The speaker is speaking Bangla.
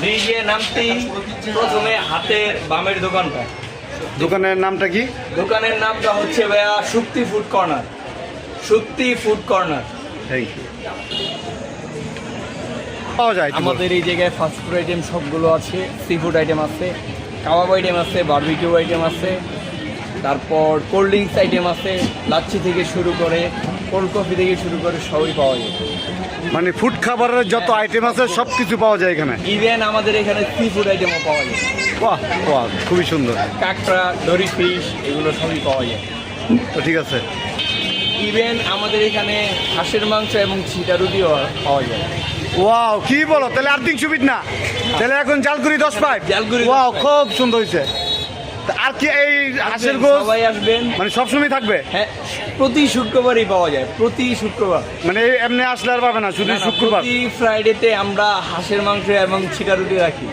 ব্রিজে নামতেই প্রথমে হাতের বামের দোকানটা। দোকানের নামটা কি? দোকানের নামটা হচ্ছে ভাইয়া Shukti food corner. Shukti food corner. Thank you পাওয়া যায় আমাদের এই জায়গায় ফাস্ট ফুড আইটেম সবগুলো আছে সি ফুড আইটেম আছে কাবাব আইটেম আছে বারবিকিউ আইটেম আছে তারপর কোল্ড ড্রিঙ্কস আইটেম আছে লাচ্ছি থেকে শুরু করে কোল্ড কফি থেকে শুরু করে সবই পাওয়া যায়। মানে ফুড খাবারের যত আইটেম আছে সব কিছু পাওয়া যায় এখানে? ইভেন আমাদের এখানে সি ফুড আইটেমও পাওয়া যায়। বাহ বাহ খুবই সুন্দর। কাঁকড়া দড়ি ফিশ এগুলো সবই পাওয়া যায়। তো ঠিক আছে। ইভেন আমাদের এখানে হাঁসের মাংস এবং ছিটা রুটিও পাওয়া যায়। ওয়াও কি বলো? তাহলে আর তিন সুবিধ না। তাহলে এখন জালগুড়ি দশ পাইপ? জালগুড়ি ওয়াও খুব সুন্দর হয়েছে। আর কি এই হাঁসের গোস সবাই আসবেন। মানে সবসময় থাকবে? হ্যাঁ প্রতি শুক্রবারই পাওয়া যায় প্রতি শুক্রবার। মানে এমনি আসলে আর পাবে না শুধু শুক্রবার। প্রতি ফ্রাইডেতে আমরা হাঁসের মাংস এবং ছিটা রুটি রাখি।